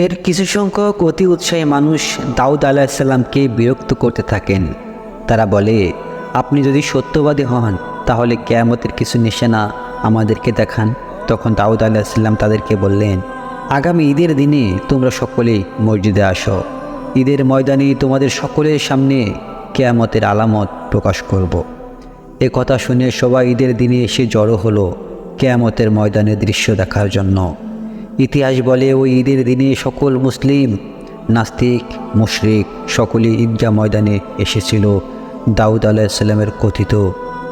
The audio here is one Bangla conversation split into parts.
এর কিছু সংখ্যক অতি উৎসাহী মানুষ দাউদ আলাহিসাল্লামকে বিরক্ত করতে থাকেন। তারা বলে, আপনি যদি সত্যবাদী হন, তাহলে কেয়ামতের কিছু নিশানা আমাদেরকে দেখান। তখন দাউদ আলাহিসাল্লাম তাদেরকে বললেন, আগামী ঈদের দিনে তোমরা সকলেই মসজিদে আসো। ঈদের ময়দানে তোমাদের সকলের সামনে কেয়ামতের আলামত প্রকাশ করব। এ কথা শুনে সবাই ঈদের দিনে এসে জড়ো হলো কেয়ামতের ময়দানের দৃশ্য দেখার জন্য। ইতিহাস বলে ওই ঈদের দিনে সকল মুসলিম, নাস্তিক, মুশরিক সকলেই ঈদগাহ ময়দানে এসেছিল। দাউদ আলাহিসাল্লামের কথিত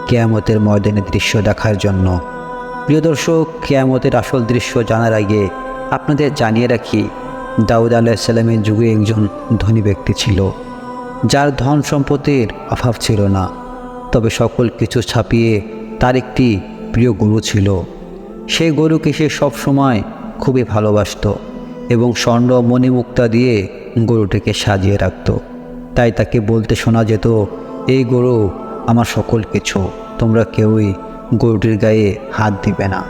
কেয়ামতের ময়দানের দৃশ্য দেখার জন্য। প্রিয় দর্শক, কেয়ামতের আসল দৃশ্য জানার আগে আপনাদের জানিয়ে রাখি, দাউদ আলাহিসাল্লামের যুগে একজন ধনী ব্যক্তি ছিল, যার ধন সম্পত্তির অভাব ছিল না, তবে সকল কিছু ছাপিয়ে তার একটি প্রিয় গরু ছিল। সেই গরুকে সে সবসময় খুবই ভালোবাসত এবং স্বর্ণ মণিমুক্তা দিয়ে গরুটিকে সাজিয়ে রাখত। তাই তাকে বলতে শোনা যেত, এই গরু আমার সকল কিছু, তোমরা কেউই গরুটির গায়ে হাত দিবে না।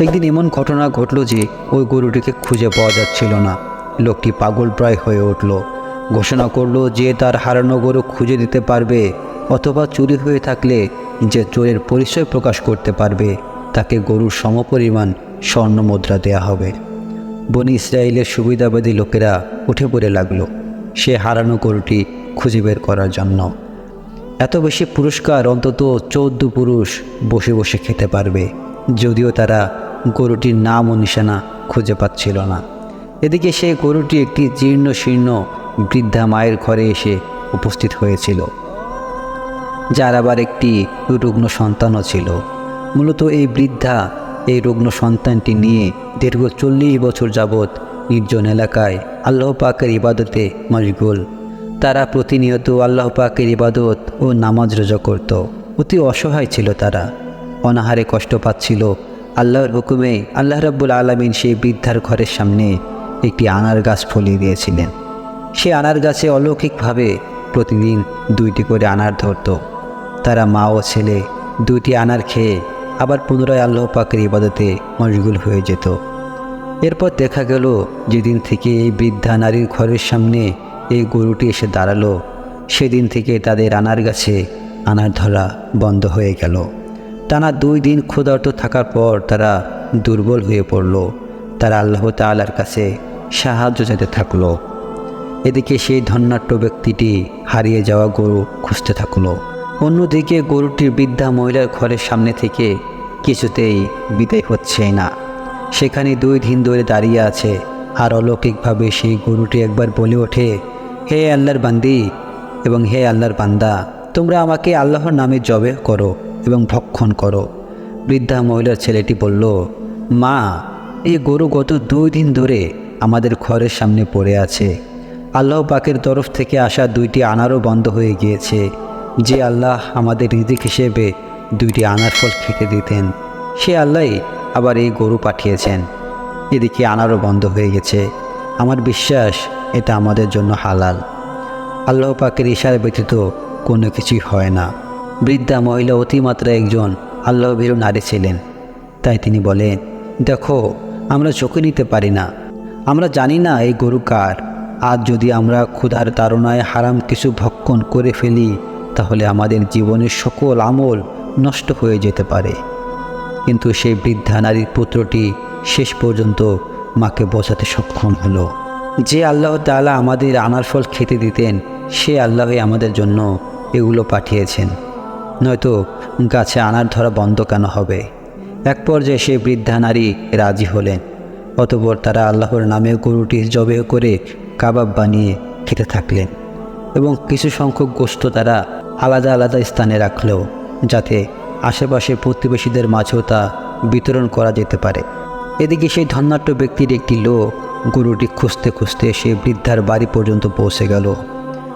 একদিন এমন ঘটনা ঘটল যে ওই গরুটিকে খুঁজে পাওয়া যাচ্ছিল না। লোকটি পাগল প্রায় হয়ে উঠল। ঘোষণা করল যে তার হারানো গরু খুঁজে দিতে পারবে অথবা চুরি হয়ে থাকলে যে চোরের পরিচয় প্রকাশ করতে পারবে, তাকে গরুর সমপরিমাণ স্বর্ণ মুদ্রা দেয়া হবে। বনি ইসরায়েলের সুবিধাবাদী লোকেরা উঠে পড়ে লাগল। সে হারানো গরুটি খুঁজে বের করার জন্য। এত বেশি পুরস্কার অন্তত চৌদ্দ পুরুষ বসে বসে খেতে পারবে। যদিও তারা গরুটির নাম ও নিশানা খুঁজে পাচ্ছিল না। এদিকে সেই গরুটি একটি জীর্ণ শীর্ণ বৃদ্ধা মায়ের ঘরে এসে উপস্থিত হয়েছিল। যার আবার একটি রুগ্ন সন্তানও ছিল। মূলত এই বৃদ্ধা এই রুগ্ন সন্তানটি নিয়ে দীর্ঘ চল্লিশ বছর যাবৎ নির্জন এলাকায় আল্লাহ পাকের ইবাদতে মশগুল। তারা প্রতিনিয়ত আল্লাহ পাকের ইবাদত ও নামাজ রোজা করত। অতি অসহায় ছিল তারা। অনাহারে কষ্ট পাচ্ছিল। আল্লাহর হুকুমে আল্লাহ রাব্বুল আলমিন সেই বৃদ্ধার ঘরের সামনে একটি আনার গাছ ফলিয়ে দিয়েছিলেন। সে আনার গাছে অলৌকিকভাবে প্রতিদিন দুইটি করে আনার ধরত। তারা মা ও ছেলে দুইটি আনার খেয়ে আবার পুনরায় আল্লাহ পাকের ইবাদতে মশগুল হয়ে যেত। এরপর দেখা গেল যেদিন থেকে এই বৃদ্ধা নারীর ঘরের সামনে এই গরুটি এসে দাঁড়াল, সেদিন থেকে তাদের আনার গাছে আনার ধরা বন্ধ হয়ে গেল। টানা দুই দিন ক্ষুধার্ত থাকার পর তারা দুর্বল হয়ে পড়ল। তারা আল্লাহ তালার কাছে সাহায্য যেতে থাকল। এদিকে সেই ধন্যাট্য ব্যক্তিটি হারিয়ে যাওয়া গরু খুঁজতে থাকল। অন্যদিকে গরুটির বৃদ্ধা মহিলার ঘরের সামনে থেকে কিছুতেই বিদায় হচ্ছে না। সেখানে দুই দিন ধরে দাঁড়িয়ে আছে আর অলৌকিকভাবে সেই গরুটি একবার বলে ওঠে, হে আল্লাহর বান্দি এবং হে আল্লাহর বান্দা, তোমরা আমাকে আল্লাহর নামে জবে করো এবং ভক্ষণ করো। বৃদ্ধা মহিলার ছেলেটি বলল, মা এই গরু গত দুই দিন ধরে আমাদের ঘরের সামনে পড়ে আছে। আল্লাহ পাকের তরফ থেকে আসা দুইটি আনারও বন্ধ হয়ে গিয়েছে। যে আল্লাহ আমাদের রিজিক হিসেবে দুইটি আনার ফল খেতে দিতেন, সে আল্লাহ আবার এই গরু পাঠিয়েছেন। এদিকে আনারও বন্ধ হয়ে গেছে। আমার বিশ্বাস এটা আমাদের জন্য হালাল। আল্লাহ পাকের ইশারা ব্যতীত কোনো কিছুই হয় না। বৃদ্ধা মহিলা অতিমাত্রা একজন আল্লাহ ভীরু নারী ছিলেন। তাই তিনি বলেন, দেখো, আমরা চোখে নিতে পারি না। আমরা জানি না এই গরু কার। আজ যদি আমরা ক্ষুধার তাড়নায় হারাম কিছু ভক্ষণ করে ফেলি তাহলে আমাদের জীবনের সকল আমল নষ্ট হয়ে যেতে পারে। কিন্তু সেই বৃদ্ধা নারীর পুত্রটি শেষ পর্যন্ত মাকে বোঝাতে সক্ষম হলো। যে আল্লাহ তালা আমাদের আনার ফল খেতে দিতেন, সে আল্লাহই আমাদের জন্য এগুলো পাঠিয়েছেন। নয়তো গাছে আনার ধরা বন্ধ কেন হবে? এক পর্যায়ে সে বৃদ্ধা নারী রাজি হলেন, অতপর তারা আল্লাহর নামে গরুটি জবে করে কাবাব বানিয়ে খেতে থাকলেন এবং কিছু সংখ্যক গোস্ত তারা আলাদা আলাদা স্থানে রাখলেও যাতে আশেপাশে প্রতিবেশীদের মাঝেও তা বিতরণ করা যেতে পারে। এদিকে সেই ধন্যাট্য ব্যক্তির একটি লোক গরুটি খুঁজতে খুঁজতে সে বৃদ্ধার বাড়ি পর্যন্ত পৌঁছে গেল।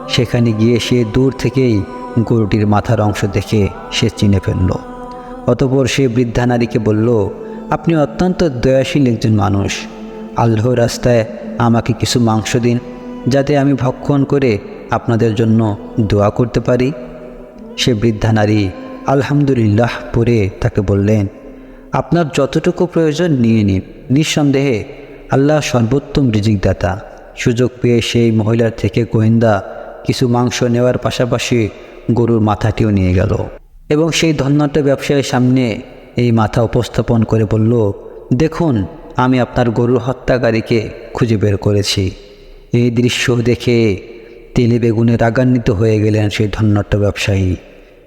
সেখানে গিয়ে সে দূর থেকেই গরুটির মাথার অংশ দেখে সে চিনে ফেলল। অতপর সে বৃদ্ধা নারীকে বলল, আপনি অত্যন্ত দয়াশীল একজন মানুষ। আল্লাহ রাস্তায় আমাকে কিছু মাংস দিন, যাতে আমি ভক্ষণ করে আপনাদের জন্য দোয়া করতে পারি। সে বৃদ্ধা নারী আলহামদুলিল্লাহ পরে তাকে বললেন, আপনার যতটুকু প্রয়োজন নিয়ে নিন। নিঃসন্দেহে আল্লাহ সর্বোত্তম রিজিকদাতা। সুযোগ পেয়ে সেই মহিলার থেকে গোয়েন্দা কিছু মাংস নেওয়ার পাশাপাশি গরুর মাথাটিও নিয়ে গেল এবং সেই ধন্যটা ব্যবসায়ীর সামনে এই মাথা উপস্থাপন করে বলল, দেখুন, আমি আপনার গরুর হত্যাকারীকে খুঁজে বের করেছি। এই দৃশ্য দেখে তেলে বেগুনে রাগান্বিত হয়ে গেলেন সেই ধন্যট্ট ব্যবসায়ী।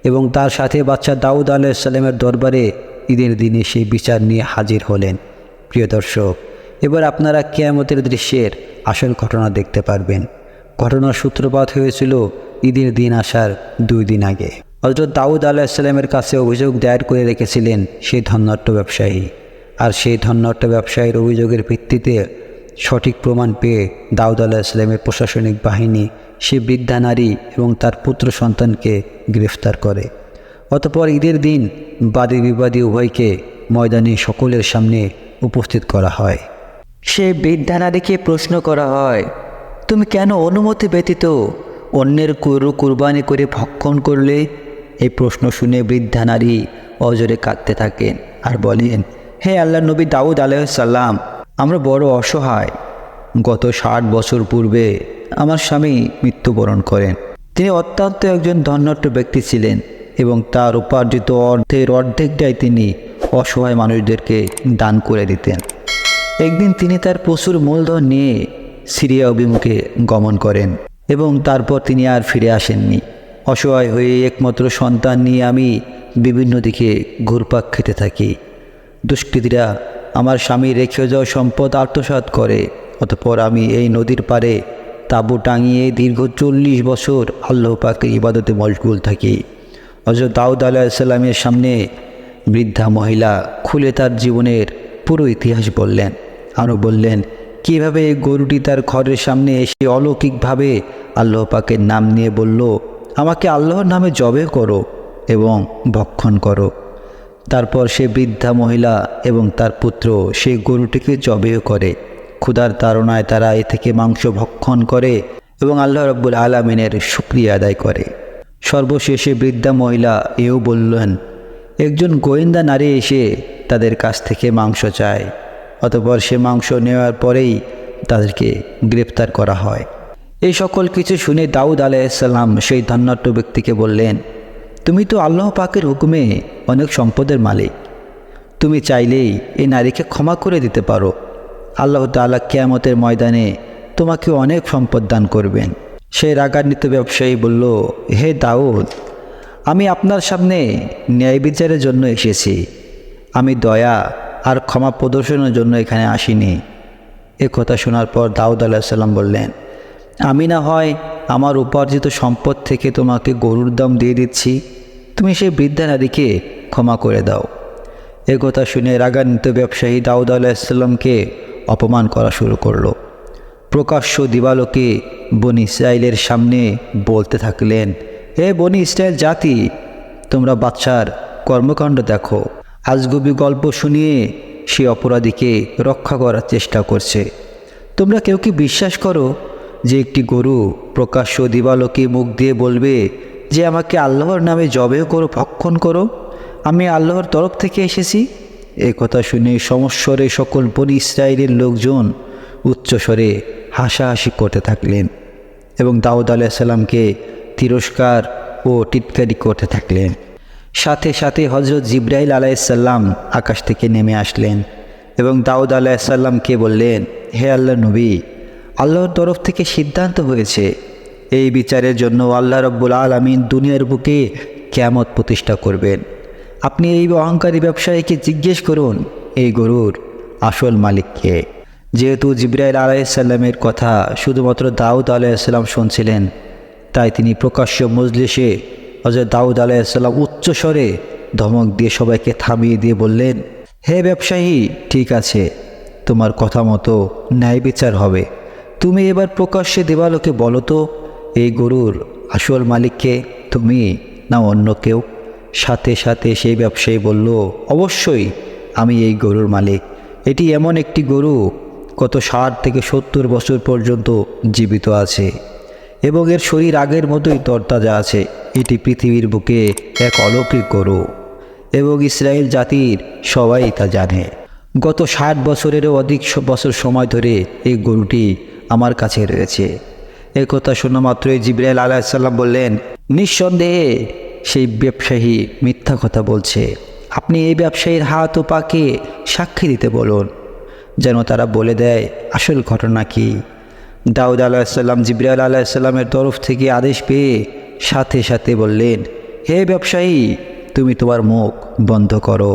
এবং তার সাথে বাচ্চা দাউদ আলাইসাল্লামের দরবারে ঈদের দিনে সেই বিচার নিয়ে হাজির হলেন। প্রিয় দর্শক, এবার আপনারা কেয়ামতের দৃশ্যের আসল ঘটনা দেখতে পারবেন। ঘটনার সূত্রপাত হয়েছিল ঈদের দিন আসার দুই দিন আগে। হজরত দাউদ আলাহিসাল্লামের কাছে অভিযোগ দায়ের করে রেখেছিলেন সেই ধন্যট্ট ব্যবসায়ী। আর সেই ধন্যট্ট ব্যবসায়ীর অভিযোগের ভিত্তিতে সঠিক প্রমাণ পেয়ে দাউদ আলাহিসাল্লামের প্রশাসনিক বাহিনী সে বৃদ্ধা নারী এবং তার পুত্র সন্তানকে গ্রেফতার করে। অতপর ঈদের দিন বাদী বিবাদী উভয়কে ময়দানে সকলের সামনে উপস্থিত করা হয়। সে বৃদ্ধা নারীকে প্রশ্ন করা হয়, তুমি কেন অনুমতি ব্যতীত অন্যের গরু কুরবানি করে ভক্ষণ করলে? এই প্রশ্ন শুনে বৃদ্ধা নারী অজরে কাঁদতে থাকেন আর বলেন, হে আল্লাহ নবী দাউদ আলাইসাল্লাম আমরা বড় অসহায়। গত ষাট বছর পূর্বে আমার স্বামী মৃত্যুবরণ করেন। তিনি অত্যন্ত একজন ধন্যট্ট ব্যক্তি ছিলেন এবং তার উপার্জিত অর্ধের অর্ধেকটাই তিনি অসহায় মানুষদেরকে দান করে দিতেন। একদিন তিনি তার প্রচুর মূলধন নিয়ে সিরিয়া অভিমুখে গমন করেন এবং তারপর তিনি আর ফিরে আসেননি। অসহায় হয়ে একমাত্র সন্তান নিয়ে আমি বিভিন্ন দিকে ঘুরপাক খেতে থাকি। দুষ্কৃতীরা আমার স্বামী রেখে যাওয়া সম্পদ আত্মসাৎ করে, অতপর আমি এই নদীর পাড়ে তাঁবু টাঙিয়ে দীর্ঘ চল্লিশ বছর আল্লাহ পাকে ইবাদতে মশগুল থাকি। হজরত দাউদ আলাহিসাল্লামের সামনে বৃদ্ধা মহিলা খুলে তার জীবনের পুরো ইতিহাস বললেন। আরও বললেন, কীভাবে এই গরুটি তার ঘরের সামনে এসে অলৌকিকভাবে আল্লাহ পাকের নাম নিয়ে বলল, আমাকে আল্লাহর নামে জবে করো এবং ভক্ষণ করো। তারপর সে বৃদ্ধা মহিলা এবং তার পুত্র সেই গরুটিকে জবেও করে। ক্ষুধার তাড়নায় তারা এ থেকে মাংস ভক্ষণ করে এবং আল্লাহ রব্বুল আলমিনের শুক্রিয়া আদায় করে। সর্বশেষে বৃদ্ধা মহিলা এও বললেন, একজন গোয়েন্দা নারী এসে তাদের কাছ থেকে মাংস চায়, অতপর সে মাংস নেওয়ার পরেই তাদেরকে গ্রেপ্তার করা হয়। এই সকল কিছু শুনে দাউদ আলাইসাল্লাম সেই ধন্যাট্য ব্যক্তিকে বললেন, তুমি তো আল্লাহ পাকের হুকুমে অনেক সম্পদের মালিক। তুমি চাইলেই এই নারীকে ক্ষমা করে দিতে পারো। আল্লাহ তাআলা কেয়ামতের ময়দানে তোমাকে অনেক সম্পদ দান করবেন। সেই রাগান্বিত ব্যবসায়ী বলল, হে দাউদ, আমি আপনার সামনে ন্যায় বিচারের জন্য এসেছি। আমি দয়া আর ক্ষমা প্রদর্শনের জন্য এখানে আসিনি। এ কথা শোনার পর দাউদ আলাহিসাল্লাম বললেন, আমি না হয় আমার উপার্জিত সম্পদ থেকে তোমাকে গরুর দাম দিয়ে দিচ্ছি। তুমি সেই বৃদ্ধা নারীকে ক্ষমা করে দাও। এ কথা শুনে রাগান্বিত ব্যবসায়ী দাউদ আলাহিসাল্লামকে অপমান করা শুরু করল। প্রকাশ্য দিবালোকে বন ইসরায়েলের সামনে বলতে থাকলেন, হে বনি ইসরায়েল জাতি, তোমরা বাচ্চার কর্মকাণ্ড দেখো। আজগুবি গল্প শুনিয়ে সে অপরাধীকে রক্ষা করার চেষ্টা করছে। তোমরা কেউ কি বিশ্বাস করো যে একটি গরু প্রকাশ্য দিবালোকে মুখ দিয়ে বলবে যে আমাকে আল্লাহর নামে জবেও করো, ভক্ষণ করো? আমি আল্লাহর তরফ থেকে এসেছি। এ কথা শুনে সমস্বরে সকল বনি ইসরায়েলের লোকজন উচ্চস্বরে হাসাহাসি করতে থাকলেন এবং দাউদ আলাইসাল্লামকে তিরস্কার ও টিটকারি করতে থাকলেন। সাথে সাথে হজরত জিব্রাইল আলাইসাল্লাম আকাশ থেকে নেমে আসলেন এবং দাউদ আলাইসাল্লামকে বললেন, হে আল্লাহ নবী, আল্লাহর তরফ থেকে সিদ্ধান্ত হয়েছে এই বিচারের জন্য আল্লাহ রব্বুল আলমিন দুনিয়ার বুকে কেয়ামত প্রতিষ্ঠা করবেন। আপনি এই অহংকারী ব্যবসায়ীকে জিজ্ঞেস করুন, এই গরুর আসল মালিককে যেহেতু জিব্রাইল আলাইসাল্লামের কথা শুধুমাত্র দাউদ আলাইসাল্লাম শুনছিলেন, তাই তিনি প্রকাশ্য মজলিসে হজরত দাউদ আলাইসাল্লাম উচ্চস্বরে ধমক দিয়ে সবাইকে থামিয়ে দিয়ে বললেন, হে ব্যবসায়ী, ঠিক আছে, তোমার কথা মতো ন্যায় বিচার হবে। তুমি এবার প্রকাশ্যে দেবালোকে বলো তো, এই গরুর আসল মালিককে তুমি না অন্য কেউ? সাথে সাথে সেই ব্যবসায়ী বলল, অবশ্যই আমি এই গরুর মালিক। এটি এমন একটি গরু, কত ষাট থেকে সত্তর বছর পর্যন্ত জীবিত আছে এবং এর শরীর আগের মতোই তরতাজা আছে। এটি পৃথিবীর বুকে এক অলৌকিক গরু এবং ইসরায়েল জাতির সবাই তা জানে। গত ষাট বছরেরও অধিক বছর সময় ধরে এই গরুটি আমার কাছে রয়েছে। এ কথা শোনা মাত্রই জিব্রাইল আলাহিসাল্লাম বললেন, নিঃসন্দেহে সেই ব্যবসায়ী মিথ্যা কথা বলছে। আপনি এই ব্যবসায়ীর হাত ও পাকে সাক্ষী দিতে বলুন, যেন তারা বলে দেয় আসল ঘটনা কি। দাউদ আলাহিসাল্লাম জিব্রাইল আলাহিসাল্লামের তরফ থেকে আদেশ পেয়ে সাথে সাথে বললেন, হে ব্যবসায়ী, তুমি তোমার মুখ বন্ধ করো।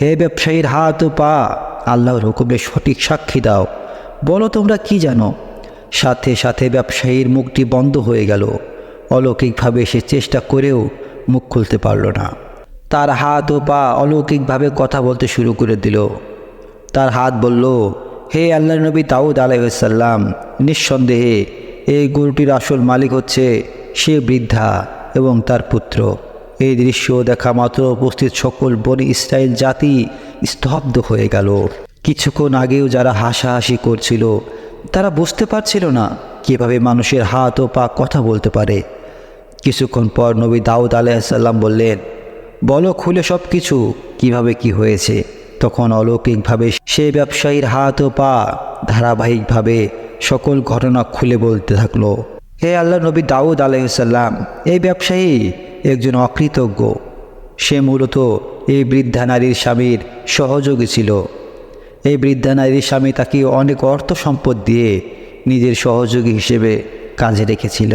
হে ব্যবসায়ীর হাত ও পা আল্লাহর হুকুমে সঠিক সাক্ষী দাও। বলো তোমরা কি জানো? সাথে সাথে ব্যবসায়ীর মুখটি বন্ধ হয়ে গেল। অলৌকিকভাবে সে চেষ্টা করেও মুখ খুলতে পারল না। তার হাত ও পা অলৌকিকভাবে কথা বলতে শুরু করে দিল। তার হাত বলল, হে আল্লাহ নবী দাউদ আলাইসাল্লাম নিঃসন্দেহে এই গরুটির আসল মালিক হচ্ছে সে বৃদ্ধা এবং তার পুত্র। এই দৃশ্য দেখা মাত্র উপস্থিত সকল বনি ইসরায়েল জাতি স্তব্ধ হয়ে গেল। কিছুক্ষণ আগেও যারা হাসাহাসি করছিল, তারা বুঝতে পারছিল না কীভাবে মানুষের হাত ও পা কথা বলতে পারে। কিছুক্ষণ পর নবী দাউদ আলাইসাল্লাম বললেন, বলো খুলে সব কিছু কীভাবে কি হয়েছে? তখন অলৌকিকভাবে সে ব্যবসায়ীর হাত ও পা ধারাবাহিকভাবে সকল ঘটনা খুলে বলতে থাকল। হে আল্লাহ নবী দাউদ আলাইসাল্লাম এই ব্যবসায়ী একজন অকৃতজ্ঞ। সে মূলত এই বৃদ্ধা নারীর স্বামীর সহযোগী ছিল। এই বৃদ্ধা নারীর স্বামী তাকে অনেক অর্থ সম্পদ দিয়ে নিজের সহযোগী হিসেবে কাজে রেখেছিল।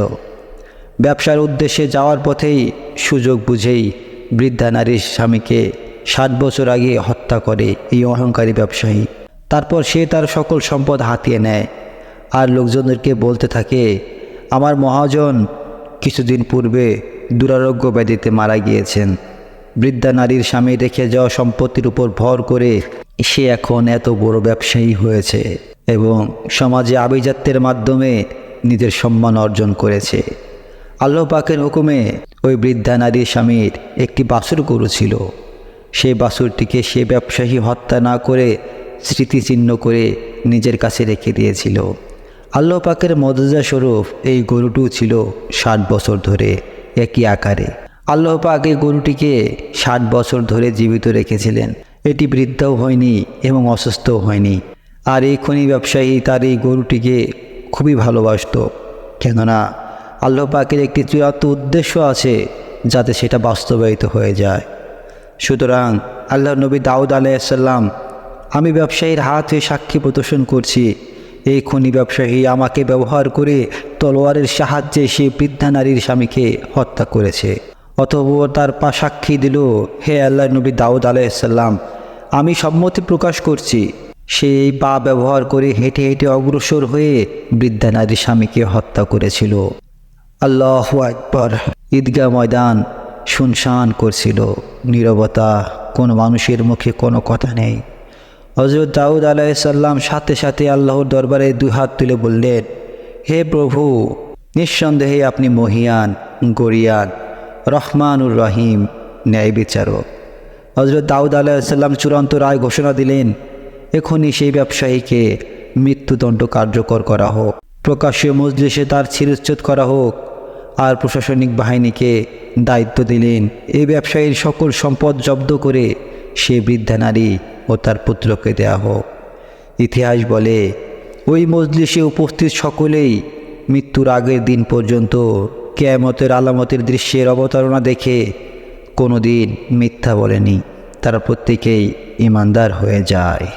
ব্যবসার উদ্দেশ্যে যাওয়ার পথেই সুযোগ বুঝেই বৃদ্ধা নারীর স্বামীকে ষাট বছর আগে হত্যা করে এই অহংকারী ব্যবসায়ী। তারপর সে তার সকল সম্পদ হাতিয়ে নেয়। আর লোকজনদেরকে বলতে থাকে, আমার মহাজন কিছুদিন পূর্বে দুরারোগ্য ব্যাধিতে মারা গিয়েছেন। বৃদ্ধা নারীর স্বামী রেখে যাওয়া সম্পত্তির উপর ভর করে সে এখন এত বড় ব্যবসায়ী হয়েছে এবং সমাজে আভিজাত্যের মাধ্যমে নিজের সম্মান অর্জন করেছে। আল্লাহ পাকের হুকুমে ওই বৃদ্ধা নারীর স্বামীর একটি বাছুর গরু ছিল। সেই বাছুরটিকে সে ব্যবসায়ী হত্যা না করে স্মৃতিচিহ্ন করে নিজের কাছে রেখে দিয়েছিল। আল্লাহ পাকের মদজা স্বরূপ এই গরুটিও ছিল ষাট বছর ধরে একই আকারে। আল্লাহ পাক এই গরুটিকে ষাট বছর ধরে জীবিত রেখেছিলেন। এটি বৃদ্ধাও হয়নি এবং অসুস্থও হয়নি। আর এই খনি ব্যবসায়ী তার এই গরুটিকে খুবই ভালোবাসত। কেননা আল্লাহ পাকের একটি চূড়ান্ত উদ্দেশ্য আছে যাতে সেটা বাস্তবায়িত হয়ে যায়। সুতরাং আল্লাহ নবী দাউদ আলাইসাল্লাম আমি ব্যবসায়ীর হাত হয়ে সাক্ষী প্রদর্শন করছি। এই খনি ব্যবসায়ী আমাকে ব্যবহার করে তলোয়ারের সাহায্যে সে বৃদ্ধা নারীর স্বামীকে হত্যা করেছে। অতঃপর তার পা সাক্ষী দিল, হে আল্লাহ নবী দাউদ আলাইসাল্লাম আমি সম্মতি প্রকাশ করছি। সে এই পা ব্যবহার করে হেঁটে হেঁটে অগ্রসর হয়ে বৃদ্ধা নারীর স্বামীকে হত্যা করেছিল। আল্লাহ আকবর। ঈদগাহ ময়দান শুনশান করছিল। নীরবতা, কোনো মানুষের মুখে কোনো কথা নেই। হজরত দাউদ আলাইসাল্লাম সাথে সাথে আল্লাহর দরবারে দুই হাত তুলে বললেন, হে প্রভু, নিঃসন্দেহে আপনি মহিয়ান, গরিয়ান, রহমানুর রহিম, ন্যায় বিচারক। হজরত দাউদ আলাইসাল্লাম চূড়ান্ত রায় ঘোষণা দিলেন, এখনই সেই ব্যবসায়ীকে মৃত্যুদণ্ড কার্যকর করা হোক। প্রকাশ্যে মজলিসে তার ছিরুচ্ছেদ করা হোক। আর প্রশাসনিক বাহিনীকে দায়িত্ব দিলেন। এই ব্যবসায়ীর সকল সম্পদ জব্দ করে সে বৃদ্ধা নারী ও তার পুত্রকে দেয়া হোক। ইতিহাস বলে, ওই মজলিসে উপস্থিত সকলেই মৃত্যুর আগের দিন পর্যন্ত কেয়ামতের আলামতের দৃশ্যের অবতারণা দেখে কোনো দিন মিথ্যা বলেনি। তারা প্রত্যেকেই ইমানদার হয়ে যায়।